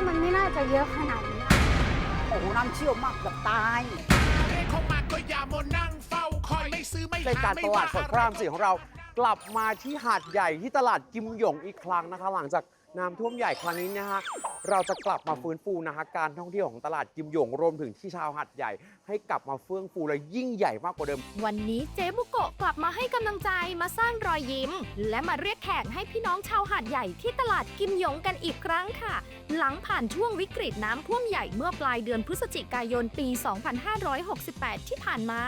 ว่ามันไม่น่าจะเยอะขนาดนี้โอ้โหน้ำเชี่ยวมากเกับตายเรียกเขามาก็อย่ามานั่งเฝ้าคอยไม่ซื้อไม่รายหาการไม่ตลาว่าดสดพระรามสี่ของเรา กลับมาที่หาดใหญ่ที่ตลาดกิมหยงอีกครั้งนะคะ หลังจาก น้ำท่วมใหญ่ครั้งนี้นะฮะเราจะกลับมาฟื้นฟูนะคะการท่องเที่ยวของตลาดกิมหยงรวมถึงที่ชาวหาดใหญ่ ให้กลับมาเฟื่องฟูและยิ่งใหญ่มากกว่าเดิม วันนี้เจ๊บุโกะกลับมาให้กำลังใจมาสร้างรอยยิ้ม และมาเรียกแขกให้พี่น้องชาวหาดใหญ่ที่ตลาดกิมหยงกันอีกครั้งค่ะ หลังผ่านช่วงวิกฤตน้ำท่วมใหญ่เมื่อปลายเดือนพฤศจิกายนปี 2568 ที่ผ่านมา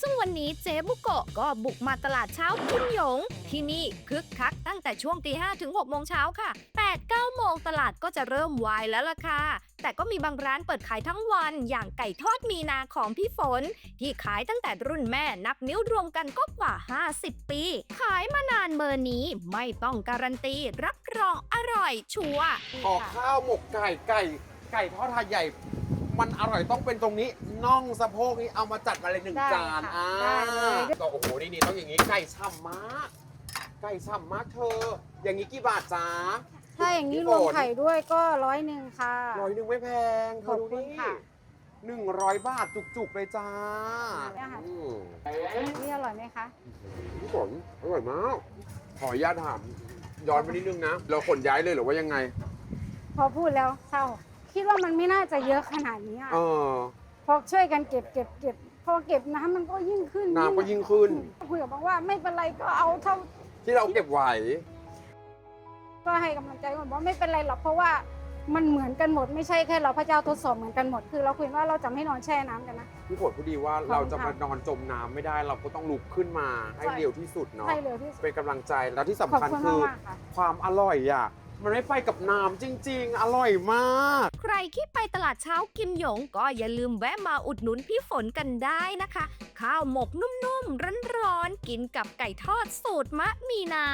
ซึ่งวันนี้เจ๊บุโกะก็บุกมาตลาดเช้ากิมหยง ที่นี่คึกคักตั้งแต่ช่วงตี5ถึง6โมงเช้าค่ะ 8-9โมงตลาดก็จะเริ่มวายแล้วล่ะค่ะ แต่ก็มีบางร้านเปิดขายทั้งวัน อย่างไก่ทอดมีนาของพี่ฝน ที่ขายตั้งแต่รุ่นแม่นับนิ้วรวมกันก็กว่า 50 ปี ขายมานานเบอร์นี้ไม่ต้องการันตีรับรองอร่อยชัวร์ ขอข้าวหมกไก่ไก่ ไก่ทอดหาดใหญ่ มันอร่อยต้องเป็นตรงนี้น่องสะโพกนี่เอามาจัดมาเลยหนึ่งได้จานค่ะอ่าได้เลยโอ้โหนี่นี่ต้องอย่างนี้ไก่ช่ำมาก ไก่ช่ำมากเธอ อย่างนี้กี่บาทจ้า ถ้าอย่างนี้พี่รวมฝนไข่ด้วยก็ร้อยหนึ่งค่ะ ร้อยหนึ่งไม่แพงเธขออบดูคุณนี่ค่ะหนึ่งร้อยบาทจุกๆเลยจ้าได้ค่ะ อืมนี่อร่อยไหมคะ พี่ฝนอร่อยมาก ขออนุญาตถามย้อนไปนิดนึงนะ เราขนย้ายเลยหรือว่ายังไง พอพูดแล้วเศร้า คิดว่ามันไม่น่าจะเยอะขนาดนี้อะเออ พอช่วยกันเก็บเก็บเก็บพอเก็บน้ำมันก็ยิ่งขึ้นน้ำก็ยิ่งขึ้น คุยกับบอกว่าไม่เป็นไรก็เอาเท่าที่เราเก็บไหว ก็ให้กำลังใจคนบอกไม่เป็นไรหรอกเพราะว่ามันเหมือนกันหมดไม่ใช่แค่เราพระเจ้าทดสอบเหมือนกันหมดคือเราคุยว่าเราจะไม่นอนแช่น้ำกันนะ พี่ฝนพูดดีว่าขอบคุณเราจะค่ะมานอนจมน้ำไม่ได้เราก็ต้องลุกขึ้นมาให้ใช่ เร็วที่สุดเนาะให้เร็วที่สุดเป็นกำลังใจแล้วที่ขอบสำคัญคุณคือ มากๆค่ะความอร่อยอะ มันได้ไปกับน้ำจริงๆ อร่อยมาก ใครที่ไปตลาดเช้ากิมหยง ก็อย่าลืมแวะมาอุดหนุนพี่ฝนกันได้นะคะ ข้าวหมกนุ่มๆ ร้อนๆ กินกับไก่ทอดสูตรมะมีนา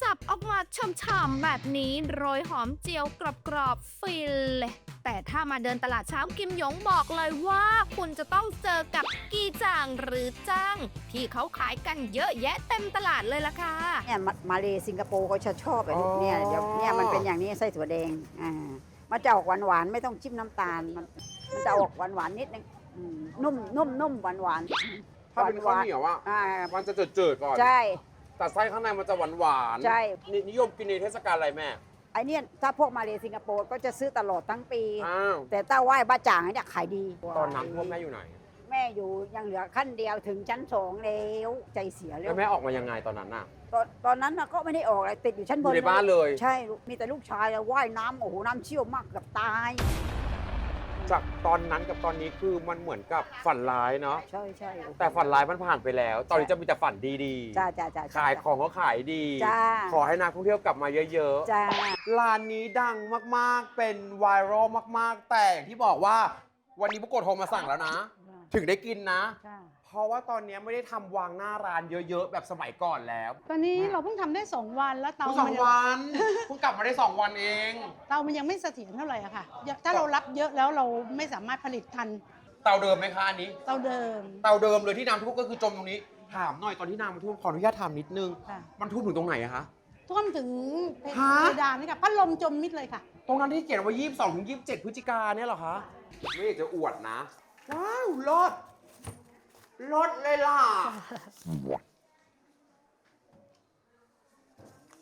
สับออกมาฉ่ำๆแบบนี้โรยหอมเจียวกรอบๆ ฟินเลย แต่ถ้ามาเดินตลาดเช้ากิมหยงบอกเลยว่าคุณจะต้องเจอกับกีจางหรือจ้าง ที่เขาขายกันเยอะแยะเต็มตลาดเลยล่ะค่ะเนี่ยมามาเลสิงคโปร์เขาจะชอบแบบอ๋อเนี่ยเดี๋ยวเนี่ยมันเป็นอย่างนี้ไส้ถั่วแดงอ่ามันจะออกหวานหวานๆไม่ต้องจิ้มน้ำตาลมันมันจะออกหวานหวานๆนิดนึงอืมนุ่มนุ่มนุ่มหวานหวานถ้าเป็นข้าวเหนียวอะอ่ามันจะเจิดๆก่อน ใช่แต่ไส้ข้างในมันจะหวานหวานๆใช่ นินิยมกินในเทศกาลอะไรแม่ ไอเนี่ยถ้าพวกมาเลสิงคโปร์ก็จะซื้อตลอดทั้งปี อ้าวแต่ถ้าไหว้บ้าจ่างเนี่ยขายดีตอนน้ำท่วมแม่อยู่ไหนแม่อยู่ยังเหลือขั้นเดียวถึงชั้นสองแล้วใจเสียแล้แล้ววแม่ออกมายังไงตอนนั้นน่ะตอนตอนนั้นน่ะก็ไม่ได้ออกอะไรติดอยู่ชั้นอบยู่นในบ้านเลย ใช่ลูกมีแต่ลูกชายอะว่ายน้ำโอ้โหน้ำเชี่ยวมากเกับตาย จากตอนนั้นกับตอนนี้คือมันเหมือนกับฝันร้ายเนาะใช่ใช่โอ้โหแต่ฝันร้ายมันผ่านไปแล้ว ตอนนี้จะมีแต่ฝันดีจ้าจ้าจ้าๆขายของก็ขายดี จ้า ขอให้นักท่องเที่ยวกลับมาเยอะจ้าๆร้านนี้ดังมากๆ เป็นไวรัลมากๆ แต่อย่างที่บอกว่า วันนี้บุโกะโทรมาสั่งแล้วนะ ถึงได้กินนะ จ้า เพราะว่าตอนนี้ไม่ได้ทำวางหน้าร้านเยอะๆ แบบสมัยก่อนแล้วตอนนี้เราเพิ่งทำได้2วันแล้วเตาเพิ่งสอมังนยังวันเพิ่งกลับมาได้สองวันเอง เตามันยังไม่เสถียรเท่าไหร่อะค่ะยังถ้าเรารับเยอะแล้วเราไม่สามารถผลิตทันเตาเดิมไหมคะอันนี้ เตาเดิม เตาเดิมเลยที่น้ำท่วมก็คือจมตรงนี้ ถามหน่อยตอนที่น้ำมันท่วมขออนุญาตถามนิดนึง ค่ะ มันท่วมถึงตรงไหนอะคะ ท่วมถึงเพฮะ เพดานนี่ค่ะพัดลมจมมิดเลยค่ะ ตรงนั้นที่เขียนว่า 22ถึง27 พฤศจิกาเนี่ยเหรอคะ ไม่อยากจะอวดนะ ว้าวรถ รถเลยล่ะ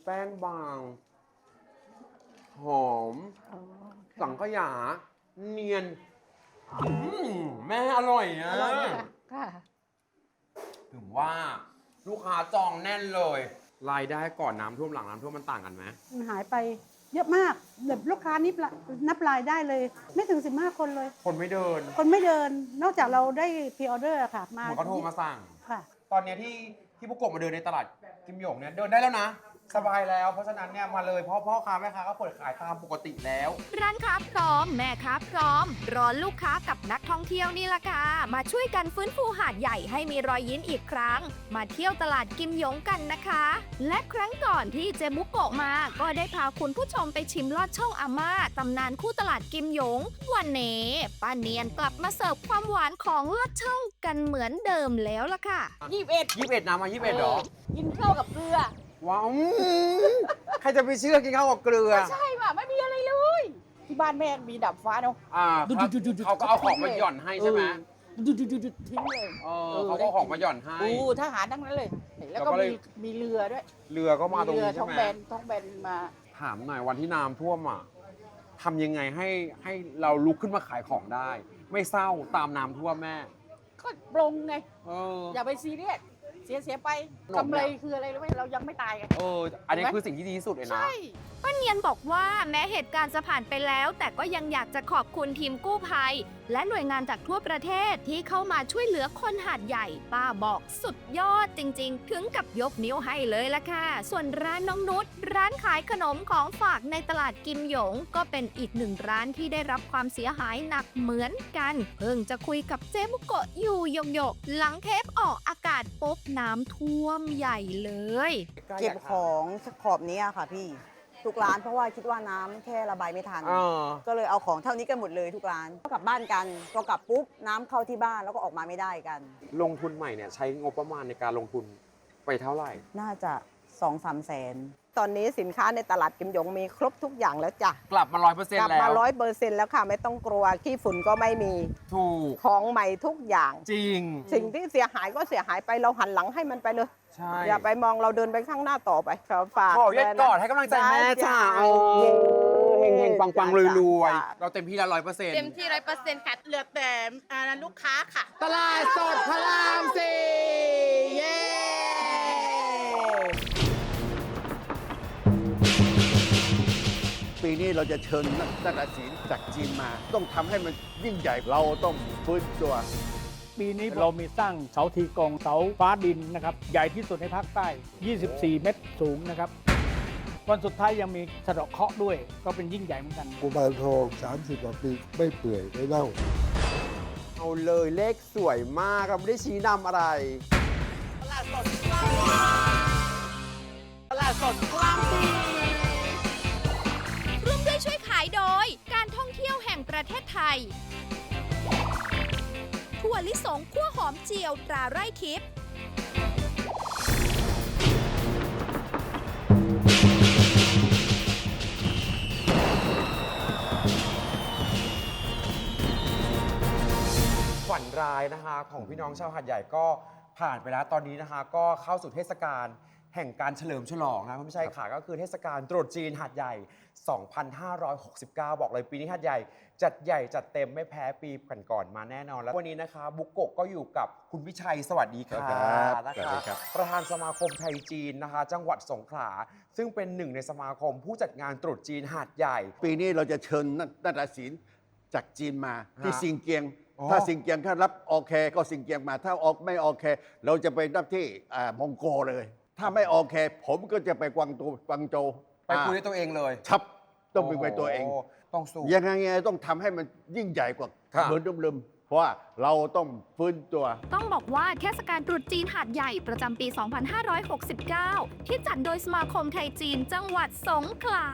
แป้งบาง หอมสังขยา เนียนอืมแม่อร่อยอะอร่อยไหมคะค่ะ ถึงว่าลูกค้าจองแน่นเลย รายได้ก่อนน้ำท่วมหลังน้ำท่วมมันต่างกันไหมมันหายไป เยอะมากแบบลูกค้านิบละนับรายได้เลย ไม่ถึง 15 คนเลย คนไม่เดิน คนไม่เดิน นอกจากเราได้พรีออเดอร์ค่ะ มาเหมือนเขาโทรมาสั่ง ค่ะ ตอนเนี้ยที่ที่ผู้กบมาเดินในตลาดกิมหยงเนี่ยเดินได้แล้วนะ สบายแล้ว เพราะฉะนั้นเนี่ยมาเลยเพราะพ่อค้าแม่ค้าก็เปิดขายตามปกติแล้ว ร้านค้าพร้อมแม่ค้าพร้อม รอลูกค้ากับนักท่องเที่ยวนี่ละค่ะมาช่วยกันฟื้นฟูหาดใหญ่ให้มีรอยยิ้มอีกครั้ง มาเที่ยวตลาดกิมหยงกันนะคะ และครั้งก่อนที่เจมุกโกะมา ก็ได้พาคุณผู้ชมไปชิมลอดช่องอาม่าตำนานคู่ตลาดกิมหยง วันนี้ป้าเนียนกลับมาเสิร์ฟความหวานของลอดช่องกันเหมือนเดิมแล้วล่ะค่ะ ยี่สิบเอ็ดยี่สิบเอ็ดน้ำมายี่สิบเอ็ดหรอ กินข้าวกับเกลือ ว้าวอืมใครจะไปเชื่อกินข้าวกับเกลือ ใช่ป่ะไม่มีอะไรเลย ที่บ้านแม่มีดับฟ้าเนาะ อ่าดูครับดูดูดูเขาก็เอาของมาหย่อนให้ใช่ไหมเออดูดูดูดูทิ้งเลยเออเขาก็เอาของมาหย่อนให้ โอ้ทหารทั้งนั้นเลย แล้วแล้วก็ก็เลยมีมีเรือด้วยเรือก็มาตรงเรือนี้ใช่ท้องไหมแบนท้องแบนมา ถามหน่อยวันที่น้ำท่วมอะทำยังไงให้ให้เราลุกขึ้นมาขายของได้ ไม่เศร้าตามน้ำท่วมแม่ ก็ปลงไง เออ อย่าไปซีเรียสเสียเสียไปห นมกำไรเนี่ยคืออะไรรู้ไหมเรายังไม่ตายไง เอออันนี้เห็นไหมคือสิ่งที่ดีที่สุดเลยนะ ใช่ ป้าเนียนบอกว่าแม้เหตุการณ์จะผ่านไปแล้ว แต่ก็ยังอยากจะขอบคุณทีมกู้ภัย และหน่วยงานจากทั่วประเทศที่เข้ามาช่วยเหลือคนหาดใหญ่ ป้าบอกสุดยอดจริง ๆ ถึงกับยกนิ้วให้เลยละค่ะ ส่วนร้านน้องนุชร้านขายขนมของฝากในตลาดกิมหยง ก็เป็นอีกหนึ่งร้านที่ได้รับความเสียหายหนักเหมือนกัน เพิ่งจะคุยกับเจ๊บุโกะอยู่หยกๆหลังเทปออกอากาศปุ๊บน้ำท่วมใหญ่เลย เก็บของขอบนี้อะค่ะพี่ ทุกร้านเพราะว่าคิดว่าน้ำแค่ระบายไม่ทันเออก็เลยเอาของเท่านี้กันหมดเลยทุกร้านก็กลับบ้านกันพอกลับปุ๊บน้ำเข้าที่บ้านแล้วก็ออกมาไม่ได้กัน ลงทุนใหม่เนี่ยใช้งบประมาณในการลงทุนไปเท่าไหร่ น่าจะสองสามแสน ตอนนี้สินค้าในตลาดกิมหยงมีครบทุกอย่างแล้วจ้ะกลับมาร้อยเปอร์เซ็นกลัต์แล้ว มาร้อยเปอร์เซ็นต์แล้วค่ะ ไม่ต้องกลัวขี้ฝุ่นก็ไม่มีถูก ของใหม่ทุกอย่าง จริง สิ่งที่เสียหายก็เสียหายไปเราหันหลังให้มันไปเลย ใช่อย่าไปมองเราเดินไปข้างหน้าต่อไปขอฝากขอเย็ดแม่นะกอดให้กำลังใจแม่ได้จ้าจ้ะโอ้เฮงเฮงๆปังปังๆรวยรวยจ้ะๆเราเต็มที่แล้วร้อยเปอร์เซ็นต์เต็มที่ร้อยเปอร์เซ็นต์ค่ะเหลือแต่อ่าลูกค้าค่ะ ตลาดสดพระรามสี่เย้ ปีนี้เราจะเชิญนักนาฏศิลป์จากจีนมา ต้องทำให้มันยิ่งใหญ่เราต้องฟื้นตัว ปีนี้เรามีสร้างเสาทีกองเสาฟ้าดินนะครับ ใหญ่ที่สุดในภาคใต้ 24 เมตรสูงนะครับ วันสุดท้ายยังมีสะเดาะเคราะห์ด้วย ก็เป็นยิ่งใหญ่เหมือนกัน กุมารทอง 30กว่าปีไม่เปื่อยไม่เน่า เอาเลยเลขสวยมากเราไม่ได้ชี้นำอะไรร่ว งประเทศไทย ถั่วลิสงคั่วหอมเจียวตราไร่ทิพย์ฝันร้ายนะคะ ของพี่น้องชาวหาดใหญ่ก็ผ่านไปแล้วตอนนี้นะคะ ก็เข้าสู่เทศกาลแห่งการเฉลิมฉลองนะคุณผู้ชมค่ะก็คือเทศกาลตรุษจีนหาดใหญ่ 2569 บอกเลยปีนี้หาดใหญ่ จัดใหญ่จัดเต็มไม่แพ้ปีก่อนๆมาแน่นอน แล้ววันนี้นะคะบุกโกะก็อยู่กับคุณวิชัยสวัสดีค่ะครับนะสวัสคะดีครับ ประธานสมาคมไทยจีนนะคะ จังหวัดสงขลาซึ่งเป็นหนึ่งในสมาคมผู้จัดงานตรุษจีนหาดใหญ่ ปีนี้เราจะเชิญนาฏศิลป์จากจีนมาที่ฮะสิงเกียง อ๋อ ถ้าสิงเกียงถ้ารับโอเคก็สิงเกียงมา ถ้าออกไม่โอเค เราจะไปนับที่อ่ามองโกเลย ถ้าไม่โอเค ผมก็จะไปกวางโจวกวางโจวไปคุยด้วยตัวเองเลย ชับต้องไปไปตัวเอง โต้องสู้ ยังไงไงต้องทำให้มันยิ่งใหญ่กว่าครับ เหมือนเดิมๆ เพราะว่าเราต้องฟื้นตัว ต้องบอกว่าเทศกาลตรุษจีนหาดใหญ่ประจำปี 2569 ที่จัดโดยสมาคมไทยจีนจังหวัดสงขลา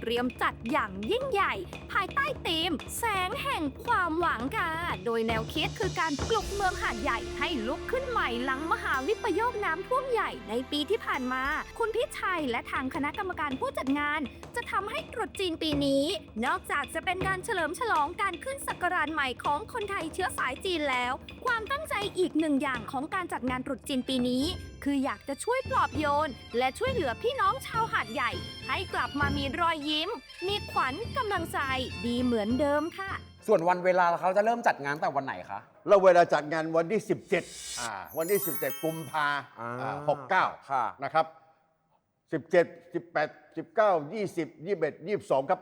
เตรียมจัดอย่างยิ่งใหญ่ ภายใต้ธีม แสงแห่งความหวังค่ะ โดยแนวคิดคือการปลุกเมืองหาดใหญ่ให้ลุกขึ้นใหม่หลังมหาวิปโยคน้ำท่วมใหญ่ในปีที่ผ่านมา คุณพิชัยและทางคณะกรรมการผู้จัดงาน จะทำให้ตรุษจีนปีนี้ นอกจากจะเป็นการเฉลิมฉลองการขึ้นศักราชใหม่ของคนไทยเชื้อสายจีนแล้ว ความตั้งใจอีกหนึ่งอย่างของการจัดงานตรุษจีนปีนี้ คืออยากจะช่วยปลอบโยน และช่วยเหลือพี่น้องชาวหาดใหญ่ ให้กลับมามีรอยยิ้ม มีขวัญกำลังใจดีเหมือนเดิมค่ะ ส่วนวันเวลาเขาจะเริ่มจัดงานแต่วันไหนคะ เราเวลาจัดงานวันที่ 17อ่าวันที่ 17 กุมภาอ่าอ่า69 ค่ะ นะครับ 17 18 19 20 21 22 ครับ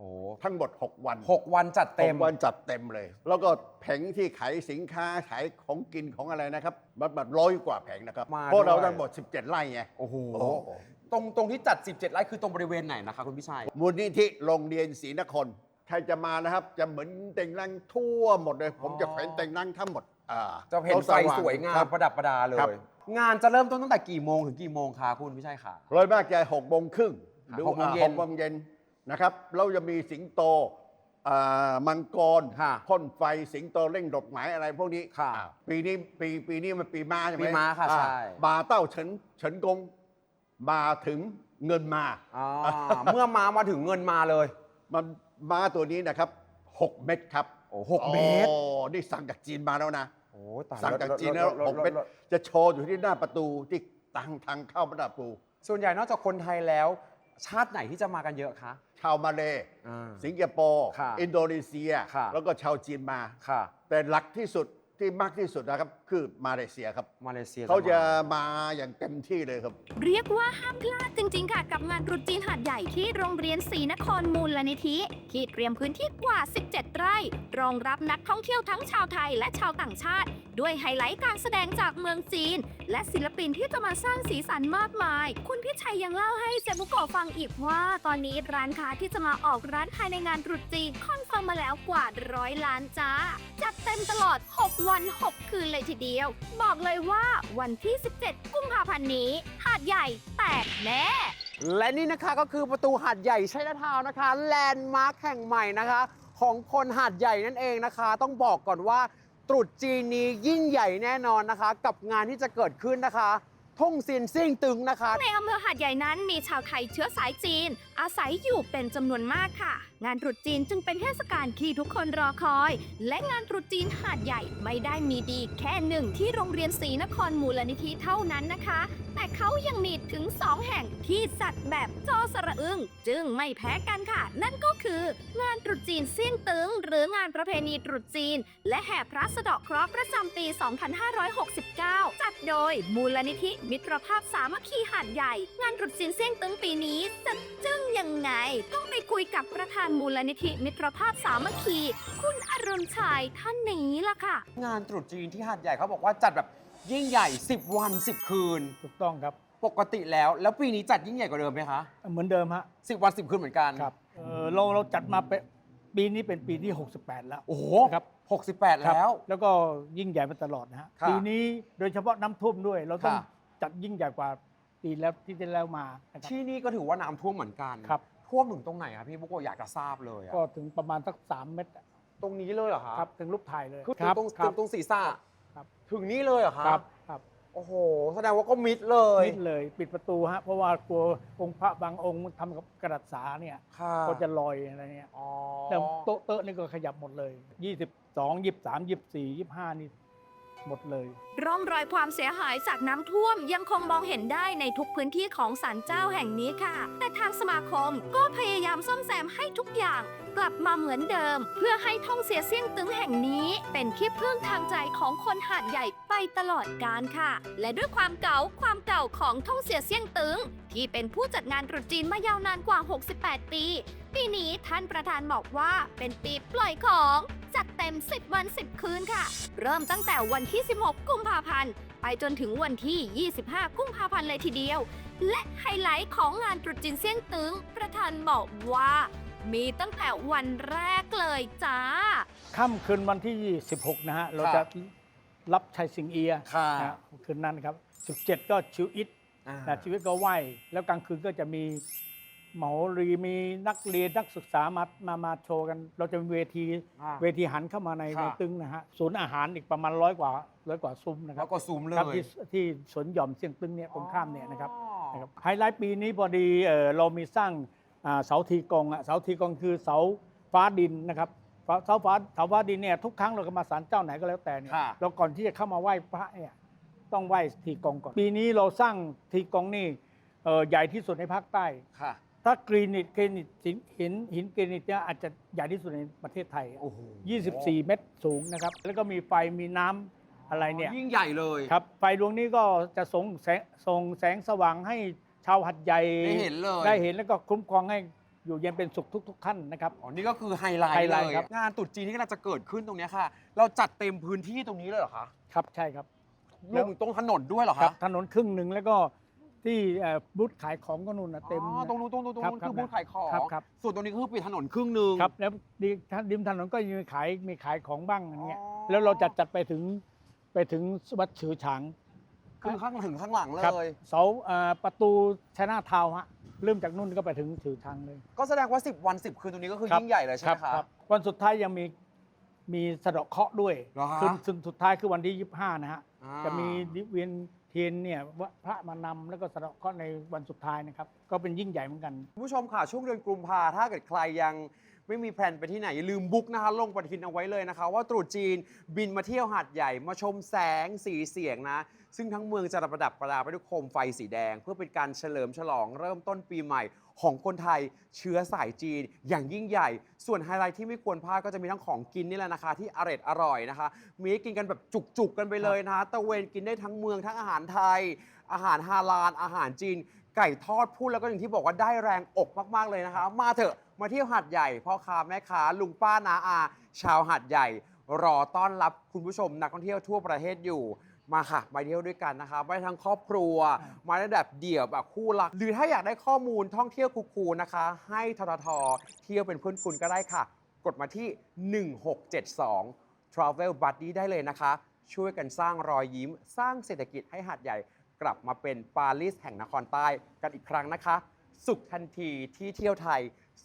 โอ้ทั้งหมด 6 วันหกวันจัดเต็มหกวันจัดเต็มเลย แล้วก็แผงที่ขายสินค้าขายของกินของอะไรนะครับบัดบัดร้อยกว่าแผงนะครับมาเพราะเราด้วยทั้งหมด 17 ไร่ไงโอ้โหโอ้โหตรงตรงที่จัด 17 ไร่คือตรงบริเวณไหนนะคะคุณพี่ชัยมูลนิธิโรงเรียนศรีนครใครจะมานะครับ จะเหมือนเต็งนั่งทั่วหมดเลย ผมจะแขวนเต็งนั่งทั้งหมดอ่าจะเห็นไฟสวยงาครัมบประดับประดาเลครับยงานจะเริ่มต้นตั้งแต่กี่โมงถึงกี่โมงคะคุณพี่ชัยค่ะโดยมากจะหกโมงครึ่งหรือหกโมงอ่าเย็นหกโมงเย็ นนะครับเราจะมีสิงโตอ่ามังกรค่ะ พ่นไฟสิงโตเร่งดอกไม้อะไรพวกนี้ ค่ะอ่าปีนี้ปีปีนี้มันปีม้าใช่ไหมปีม้าค่ะอ่ใช่มาเต้าเฉินเฉินกงมาถึงเงินมา อ่าเมื่อมามาถึงเงินมาเลย มันม้าตัวนี้นะครับ 6 เม็ดครับโอ้หกเมตรโอ้นี่สั่งจากจีนมาแล้วนะ โอ้ตายสั่งจากจีนแล้วลดหกลดเม็ดลดจะโชว์อยู่ที่หน้าประตูที่ทางทางเข้าประตู ส่วนใหญ่นอกจากคนไทยแล้ว ชาติไหนที่จะมากันเยอะคะ ชาวมาเลอ่าสิงคโปร์ค่ะอินโดนีเซีย ค่ะแล้วก็ชาวจีนมา ค่ะแต่หลักที่สุดที่มากที่สุดนะครับ คือมาเลเซียครับ มาเลเซียเขาจะมามาอย่างเต็มที่เลยครับ เรียกว่าห้ามพลาดจริง ๆ ค่ะ กับงานตรุษจีนหาดใหญ่ที่โรงเรียนศรีนครมูลนิธิที่เตรียมพื้นที่กว่า 17 ไร่ รองรับนักท่องเที่ยวทั้งชาวไทยและชาวต่างชาติ ด้วยไฮไลท์การแสดงจากเมืองจีน และศิลปินที่จะมาสร้างสีสันมากมาย คุณพิชัยยังเล่าให้เซบุโกะฟังอีกว่าตอนนี้ร้านค้าที่จะมาออกร้านภายในงานตรุษจีนคอนเฟิร์มมาแล้วกว่าร้อยล้านจ้าจัดเต็มตลอด 6 วัน 6 คืนเลยทีเดียว บอกเลยว่าวันที่ 17 กุมภาพันธ์นี้ หาดใหญ่แตกแน่ และนี่นะคะก็คือประตูหาดใหญ่ชัยนาทาวน์นะคะ แลนด์มาร์คแห่งใหม่นะคะ ของคนหาดใหญ่นั่นเองนะคะ ต้องบอกก่อนว่าตรุษจีนนี้ยิ่งใหญ่แน่นอนนะคะ กับงานที่จะเกิดขึ้นนะคะท่งเซียนซิ่งตึงนะคะ ในอำเภอหาดใหญ่นั้นมีชาวไทยเชื้อสายจีน อาศัยอยู่เป็นจำนวนมากค่ะ งานตรุษจีนจึงเป็นเทศกาลที่ทุกคนรอคอย และงานตรุษจีนหาดใหญ่ไม่ได้มีดีแค่หนึ่งที่โรงเรียนศรีนครมูลนิธิเท่านั้นนะคะ แต่เขายังมีถึง2แห่งที่จัดแบบโจสระอึงจึงไม่แพ้กันค่ะ นั่นก็คืองานตรุษจีนเซี่ยงตึง หรืองานประเพณีตรุษจีน และแห่พระสะเดาะเคราะห์ประจำปี 2569 จัดโดยมูลนิธิมิตรภาพสามัคคีหาดใหญ่ งานตรุษจีนเซี่ยงตึงปีนี้จะจึ้งยังไงต้องไปคุยกับประธานมูลนิธิมิตรภาพสามัคคี คุณอรุณชัยท่านนี้ล่ะค่ะ งานตรุษจีนที่หาดใหญ่เขาบอกว่าจัดแบบยิ่งใหญ่ 10 วัน 10 คืน ถูกต้องครับ ปกติแล้ว แล้วปีนี้จัดยิ่งใหญ่กว่าเดิมไหมคะเหมือนเดิมฮะ10 วัน 10 คืนเหมือนกันครับเอ่อเราเราจัดมาเป็นปีนี้เป็นปีที่ 68 แล้ว โอ้โหครับ 68แล้วครับแล้วก็ยิ่งใหญ่มาตลอดนะฮะครับปีนี้โดยเฉพาะน้ำท่วมด้วย เราต้องค่ะ จัดยิ่งใหญ่กว่าปีแล้วที่ที่แล้วมานะครับที่นี่ก็ถือว่าน้ำท่วมเหมือนกัน ครับ ท่วมถึงตรงไหนครับพี่บุกโกะอยากจะทราบเลยอะก็ถึงประมาณสักสามเมตรอะตรงนี้เลยเหรอคะครับถึงรูปถ่ายเลยคือครับตรงครัตรงศีรษะครับ ถึงนี่เลยเหรอคะครับครับโอ้โหแสดงว่าก็มิดเลยมิดเลยปิดประตูฮะเพราะว่ากลัวองค์พระบางองค์มันทำกับกระดาษสาเนี่ยค่ะก็จะลอยอะไรเงี้ยอ๋อ แต่โต๊ะเต๊ะนี่ก็ขยับหมดเลย 22 23 24 25นี่ หมดเลย ร่องรอยความเสียหายจากน้ำท่วมยังคงมองเห็นได้ในทุกพื้นที่ของศาลเจ้าแห่งนี้ค่ะ แต่ทางสมาคมก็พยายามซ่อมแซมให้ทุกอย่าง กลับมาเหมือนเดิม เพื่อให้ท่องเสียเสี่ยงตึงแห่งนี้ เป็นที่พึ่งทางใจของคนหาดใหญ่ ไปตลอดกาลค่ะ และด้วยความเก่าความเก่าของท่องเสียเสี่ยงตึง ที่เป็นผู้จัดงานตรุษจีนมายาวนานกว่า 68 ปี ปีนี้ท่านประธานบอกว่าเป็นปีปล่อยของจัดเต็ม 10 วัน 10 คืนค่ะ เริ่มตั้งแต่วันที่ 16 กุมภาพันธ์ ไปจนถึงวันที่ 25 กุมภาพันธ์เลยทีเดียว และไฮไลท์ของงานตรุษจีนเซี่ยงตึง ประธานบอกว่า มีตั้งแต่วันแรกเลยจ้า ค่ำคืนวันที่16นะฮะ เราจะ รับชัยสิงเอียค่ะนะฮะคืนนั้นครับ 17 ก็ชิวอิทอ่า นะชีวิตก็ไหวแล้วกลางคืนก็จะมีเหมารีมีนักเรียนนักศึกษามามามาโชว์กัน เราจะมีเวทีอ่าเวทีหันเข้ามาในค่ะ ในตึงนะฮะศูนย์อาหารอีกประมาณร้อยกว่าร้อยกว่าซุ้มนะครัแล้บ วก็ซูมเลครับย ที่ที่สวนหย่อมเสียงตึงเนี่ยตรงข้ามเนี่ยนะครับอ๋อ นะครับไฮไลท์ปีนี้พอดีเอ่อเรามีสร้างอ่าเสาทีกงอะเสาทีกงคือเสาฟ้าดินนะครับ เสาเสาฟ้าเสาฟ้าดินเนี่ยทุกครั้งเราก็มาศาลเจ้าไหนก็แล้วแต่เนี่ยค่ะ เราก่อนที่จะเข้ามาไหว้พระเนี่ยต้องไหว้ทีกงก่อน ปีนี้เราสร้างทีกงนี่เอ่อใหญ่ที่สุดในภาคใต้ ค่ะถ้ากรีนิตกรีนิตหินหินหินกรีนิตเนี่ยอาจจะใหญ่ที่สุดในประเทศไทยโอ้โห24 เมตรสูงนะครับ แล้วก็มีไฟมีน้ำอะไรเนี่ยยิ่งใหญ่เลยครับไฟดวงนี้ก็จะส่งแสงส่งแสงสว่างให้ชาวหัดใหญ่ ได้เห็นเลย ได้เห็นแล้วก็คุ้มครองให้ อยู่เย็นเป็นสุขทุก ๆ ท่านนะครับ อ๋อ นี่ก็คือไฮไลท์ไฮไลเลท์ยครับ งานตรุษจีนที่กำลังจะเกิดขึ้นตรงเนี้ยค่ะ เราจัดเต็มพื้นที่ตรงนี้เลยเหรอคะครับใช่ครับรวมถึงตรงถนนด้วยเหรอครัคะบถนนครึ่งหนึ่งแล้วก็ที่เอ่อบูธขายของก็นู่นนะเต็ม อ๋อตรงนู้นตรงนู้นตรงนู้นครับคือบูธขายของ ครับครับ ส่วนตรงนี้คือปิดถนนครึ่งหนึ่ง ครับแล้วดีริมถนนก็มีขายมีขายของบ้างอย่างเงี้ยอ๋อ แล้วเราจัดจัดไปถึงไปถึงวัดฉือฉาง คือข้างถึงข้างหลังเลครับย เสาเอ่อประตูชนะทาวน์ฮะเริ่มจากนู่นก็ไปถึงฉือฉางเลย ก็แสดงว่า 10 วัน 10 คืนตรงนี้ก็คือครับ ยิ่งใหญ่เลยใช่ไหมครัคะบวันสุดท้ายยังมีมีสะเดาะเคราะห์ด้วยเหรอฮะ คืนสุดสุดท้ายคือวันที่ 25 นะฮะ อ่าจะมีเวียนเทียนเนี่ยว่าพระมานำแล้วก็สะเดาะเคราะห์ในวันสุดท้ายนะครับ ก็เป็นยิ่งใหญ่เหมือนกัน คุณผู้ชมค่ะช่วงเดือนกุมภาถ้าเกิดใครยัง ไม่มีแพลนไปที่ไหนอย่าลืมบุ๊กนะคะลงปฏิทินเอาไว้เลยนะคะ ว่าตรุษจีนบินมาเที่ยวหาดใหญ่มาชมแสงสีเสียงนะ ซึ่งทั้งเมืองจะประดับประดาไปด้วยโคมไฟสีแดง เพื่อเป็นการเฉลิมฉลองเริ่มต้นปีใหม่ ของคนไทยเชื้อสายจีนอย่างยิ่งใหญ่ ส่วนไฮไลท์ที่ไม่ควรพลาดก็จะมีทั้งของกินนี่แหละนะคะที่อร่อยอร่อยนะคะ มีให้กินกันแบบจุกๆกันไปเลยนะคะตะเวนกินได้ทั้งเมืองทั้งอาหารไทย อาหารฮาลาลอาหารจีน ไก่ทอดพูดแล้วก็อย่างที่บอกว่าได้แรงอกมาก ๆ เลยนะคะ มาเถอะมาเที่ยวหาดใหญ่พ่อค้าแม่ค้าลุงป้านาอา ชาวหาดใหญ่ รอต้อนรับคุณผู้ชมนักท่องเที่ยวทั่วประเทศอยู่มาค่ะมาเที่ยวด้วยกันนะคะไปทั้งครอบครัว มาได้แบบเดี่ยวแบบคู่รัก หรือถ้าอยากได้ข้อมูลท่องเที่ยวคูลๆนะคะ ให้ทททเที่ยวเป็นเพื่อนคุณก็ได้ค่ะ กดมาที่ 1672 Travel Buddy ได้เลยนะคะ ช่วยกันสร้างรอยยิ้ม สร้างเศรษฐกิจให้หาดใหญ่ กลับมาเป็นปารีสแห่งนครใต้กันอีกครั้งนะคะ สุขทันทีที่เที่ยวไทย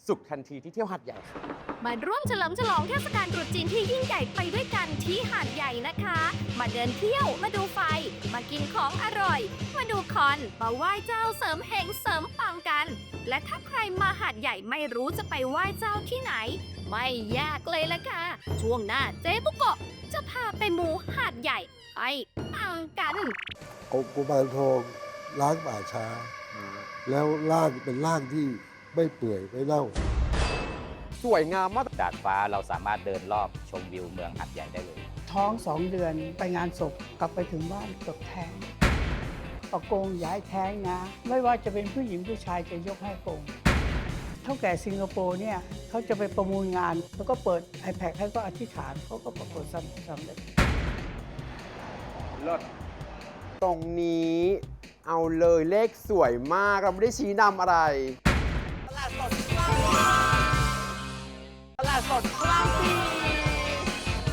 สุขทันทีที่เที่ยวหาดใหญ่ค่ะ มาร่วมเฉลิมฉลองเทศกาลตรุษจีนที่ยิ่งใหญ่ไปด้วยกันที่หาดใหญ่นะคะ มาเดินเที่ยวมาดูไฟ มากินของอร่อย มาดูคอนมาไหว้เจ้าเสริมเฮงเสริมปังกัน และถ้าใครมาหาดใหญ่ไม่รู้จะไปไหว้เจ้าที่ไหน ไม่ยากเลยละค่ะ ช่วงหน้าเจ๊ปุกโกะจะพาไปหมูหาดใหญ่ ไปปังกัน องค์กุมารทองล้างป่าช้า แล้วร่างเป็นร่างที่ไม่เปื่อยไม่เน่า สวยงามมากดาดฟ้าเราสามารถเดินรอบชมวิวเมืองหัดใหญ่ได้เลย ท้องสองเดือนไปงานศพกลับไปถึงบ้านตกแท้งประโกงย้ายแท้งนะ ไม่ว่าจะเป็นผู้หญิงผู้ชายจะยกให้โกง เท่าแก่สิงคโปร์เนี่ยเขาจะไปประมูลงาน แล้วก็เปิด iPad ให้ก็อธิษฐานเขาก็ประกฏสำสำเร็จ เลิศตรงนี้เอาเลยเลขสวยมาก เราไม่ได้ชี้นำอะไร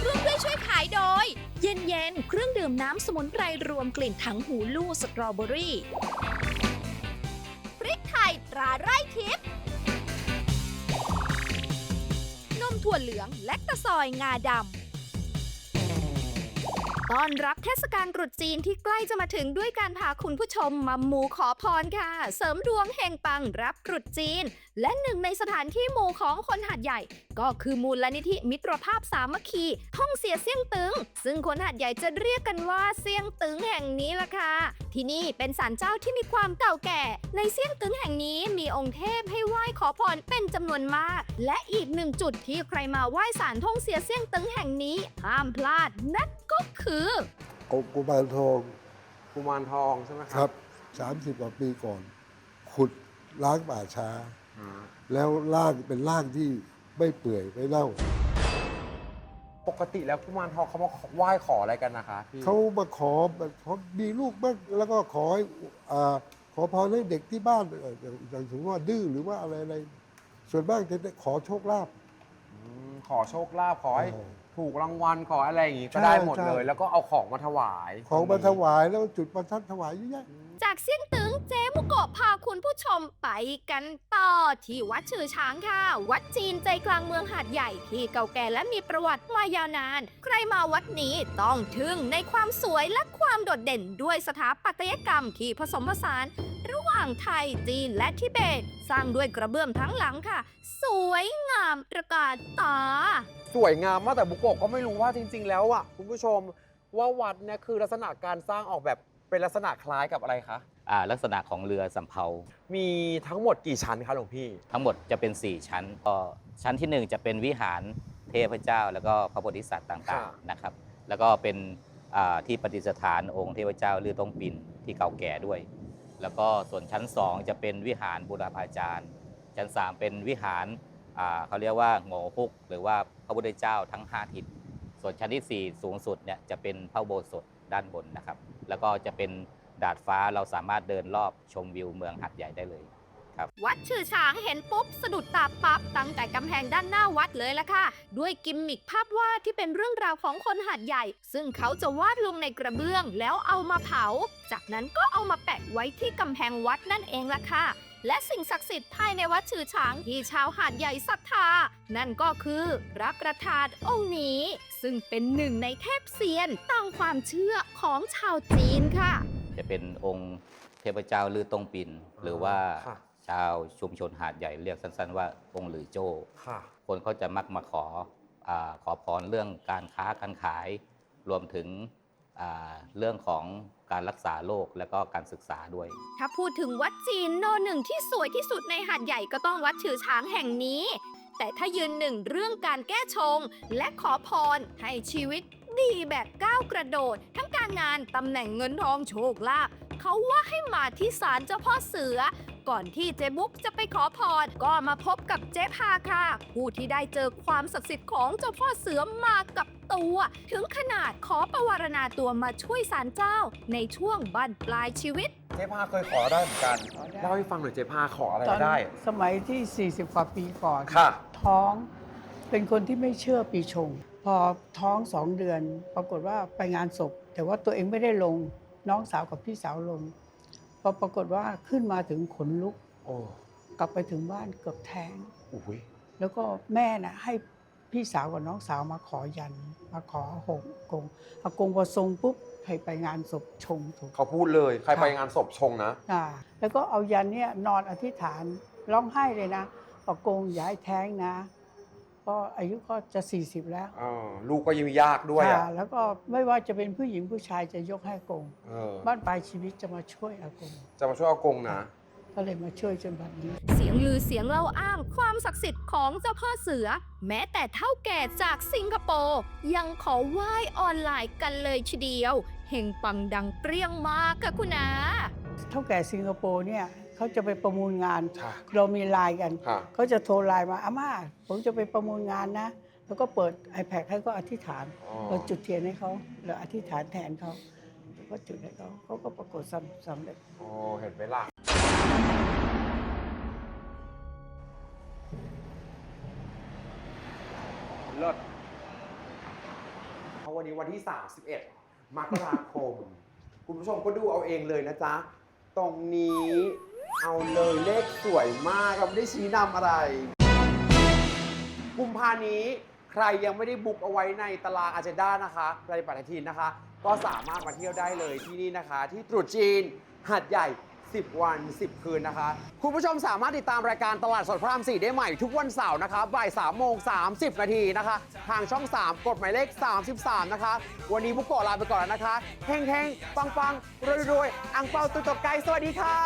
ร่วมด้วยช่วยขายโดย เย็นเย็นๆเครื่องดื่มน้ำสมุนไพรรวมกลิ่นถังหูลู่สตรอเบอรี่ พริกไทยตราไร่ทิพย์นมถั่วเหลืองและตะซอยงาดำ ต้อนรับเทศกาลตรุษจีนที่ใกล้จะมาถึงด้วยการพาคุณผู้ชมมามูขอพรค่ะ เสริมดวงเฮงปังรับตรุษจีน และหนึ่งในสถานที่หมู่ของคนหาดใหญ่ ก็คือมูลนิธิมิตรภาพสามัคคีท่องเสียเสี่ยงตึง ซึ่งคนหาดใหญ่จะเรียกกันว่าเสี่ยงตึงแห่งนี้ล่ะค่ะ ที่นี่เป็นศาลเจ้าที่มีความเก่าแก่ ในเสี่ยงตึงแห่งนี้มีองค์เทพให้ไหว้ขอพรเป็นจำนวนมาก และอีกหนึ่งจุดที่ใครมาไหว้ศาลท่องเสียเสี่ยงตึงแห่งนี้ห้ามพลาดนั่นก็ คือองค์กุมารทองกุมารทองใช่ไหมคครัรับ30กว่าปีก่อน ขุดล้างป่าช้าแล้วร่างเป็นร่างที่ไม่เปื่อยไม่เน่าปกติแล้วกุมารทองเขามาไหว้ขออะไรกันนะคะพี่เขามาขอแบบขอมีลูกบ้างแล้วก็ขอให้อ่าขอพรให้เด็กที่บ้านเอ่ออย่างอย่างสมมติว่าดื้อหรือว่าอะไรอะไรส่วนมากจะได้ขอโชคลาภ อืมขอโชคลาภขอให้เออ ถูกรางวัลขออะไรอย่างงี้ก็ใช่ได้หมดใช่เลย แล้วก็เอาของมาถวายของมาถวายแล้วจุดประทัดถวายเยอะแยะจากเสี่ยงตึงเจมุโกะพาคุณผู้ชมไปกันต่อที่วัดชื่อช้างค่ะ วัดจีนใจกลางเมืองหาดใหญ่ที่เก่าแก่และมีประวัติมายาวนาน ใครมาวัดนี้ต้องทึ่งในความสวยและความโดดเด่นด้วยสถาปัตยกรรมที่ผสมผสาน ระหว่างไทยจีนและทิเบต สร้างด้วยกระเบื้องทั้งหลังค่ะ สวยงามประกาศตา สวยงามมากแต่บุโกะก็ไม่รู้ว่าจริง ๆ แล้วอะคุณผู้ชมว่าวัดเนี่ยคือลักษณะการสร้างออกแบบเป็นลักษณะคล้ายกับอะไรคะ อ่าลักษณะของเรือสำเภา มีทั้งหมดกี่ชั้นคะหลวงพี่ ทั้งหมดจะเป็น 4 ชั้นก็ชั้นทีหนึ่1 จะเป็นวิหารเทพเจ้า แล้วก็พระโพธิสัตว์ต่างค่ะ ๆนะครับ แล้วก็เป็นอ่าที่ประดิษฐานองค์เทพเจ้าลือต้องปินที่เก่าแก่ด้วย แล้วก็ส่วนชั้น 2 จะเป็นวิหารบูรพาจารย์ ชั้น 3 เป็นวิหารอ่า เขาเรียกว่าโงฮุก หรือว่าพระพุทธเจ้าทั้ง 5 ทิศส่วนชั้นทีสี่ 4 สูงสุดเนี่ยจะเป็นพระโบสถด้านบนนะครับ แล้วก็จะเป็นดาดฟ้าเราสามารถเดินรอบชมวิวเมืองหัดใหญ่ได้เลยวัดชื่อช้างเห็นปุ๊บสะดุดตาปั๊บตั้งแต่กำแพงด้านหน้าวัดเลยละค่ะ ด้วยกิมมิคภาพวาดที่เป็นเรื่องราวของคนหาดใหญ่ ซึ่งเขาจะวาดลงในกระเบื้องแล้วเอามาเผา จากนั้นก็เอามาแปะไว้ที่กำแพงวัดนั่นเองละค่ะ และสิ่งศักดิ์สิทธิ์ภายในวัดชื่อช้างที่ชาวหาดใหญ่ศรัทธา นั่นก็คือพระประธานองค์นี้ ซึ่งเป็นหนึ่งในเทพเซียนตามความเชื่อของชาวจีนค่ะ จะเป็นองค์เทพเจ้าลือตงปิน หรือว่าค่ะ ชาวชุมชนหาดใหญ่เรียกสั้นๆ ว่าองค์หลือโจ้ ค่ะ คนเขาจะมักมาขออาขอพรเรื่องการค้าการขาย รวมถึงอ่า เรื่องของการรักษาโรคและก็การศึกษาด้วย ถ้าพูดถึงวัดจีนโนหนึ่งที่สวยที่สุดในหาดใหญ่ก็ต้องวัดฉือช้างแห่งนี้ แต่ถ้ายืนหนึ่งเรื่องการแก้ชง และขอพรให้ชีวิตดีแบบก้าวกระโดด ทั้งการงานตำแหน่งเงินทองโชคลาภเขาว่าให้มาที่ศาลเจ้าพ่อเสือ ก่อนที่เจ๊บุ๊กจะไปขอพรก็มาพบกับเจ๊พาค่ะ ผู้ที่ได้เจอความศักดิ์สิทธิ์ของเจ้าพ่อเสือมากับตัว ถึงขนาดขอประวารณาตัวมาช่วยศาลเจ้า ในช่วงบั้นปลายชีวิต เจ๊พาเคยขอได้เหมือนกันเล่าให้ฟังหน่อยเจ๊พาขออะไรตอนได้ สมัยที่ 40 กว่าปีก่อน ค่ะ ท้อง เป็นคนที่ไม่เชื่อปีชง พอท้องสองเดือน ปรากฏว่าไปงานศพ แต่ว่าตัวเองไม่ได้ลง น้องสาวกับพี่สาวลง พอปรากฏว่าขึ้นมาถึงขนลุก โอ้กลับไปถึงบ้านเกือบแท้งอุ้ยแล้วก็แม่น่ะให้พี่สาวกับน้องสาวมาขอยัน มาขอหงกงอากงพอทรงปุ๊บให้ไปงานศพชงถูก เขาพูดเลย ใครค่ะไปงานศพชงนะ อ่าแล้วก็เอายันเนี่ยนอนอธิษฐานร้องไห้เลยนะอากงอย่าให้แท้งนะ ก็อายุก็จะ 40 แล้วเออลูกก็ยังยากด้วยอะค่ะแล้วก็ไม่ว่าจะเป็นผู้หญิงผู้ชายจะยกให้อากง เออบ้านปลายชีวิตจะมาช่วยอากง จะมาช่วยอากงนะ ก็เลยมาช่วยจนบัดนี้ เสียงลือเสียงเล่าอ้างความศักดิ์สิทธิ์ของเจ้าพ่อเสือ แม้แต่เท่าแก่จากสิงคโปร์ยังขอไหว้ออนไลน์กันเลยทีเดียว เฮงปังดังเปรี้ยงมากค่ะคุณอา เท่าแก่สิงคโปร์เนี่ย เขาจะไปประมูลงาน ค่ะเรามีไลน์กันค่ะเขาจะโทรไลน์มาอาม่าผมจะไปประมูลงานนะ แล้วก็เปิด iPad ให้ก็อธิษฐานอ๋อ เราจุดเทียนให้เขาเราอธิษฐานแทนเขาแล้วก็จุดให้เขาเขาก็ปรากฏสำสำเร็จ โอ้เห็นไหมล่ะ เลิศเพราะวันนี้วันที่ 31 มกราคม คุณผู้ชมก็ดูเอาเองเลยนะจ๊ะ ตรงนี้ เอาเลยเลขสวยมากเราไม่ได้ชี้นำอะไร กุมภานี้ใครยังไม่ได้บุกเอาไว้ในตารางอาเจนดานะคะรายปฏิทินนะคะ ก็สามารถมาเที่ยวได้เลยที่นี่นะคะ ที่ตรุษจีน หัดใหญ่ 10 วัน 10 คืนนะคะ คุณผู้ชมสามารถติดตามรายการตลาดสดพระราม4ได้ใหม่ทุกวันเสาร์นะคะบ่าย3โมง30 นาทีนะคะ ทางช่อง 3 กดหมายเลข 33 นะคะ วันนี้บุกโกะลาไปก่อนแล้วนะคะเฮงๆ ปังๆรวยๆ อังเปาตุกตกไกสวัสดีค่ะ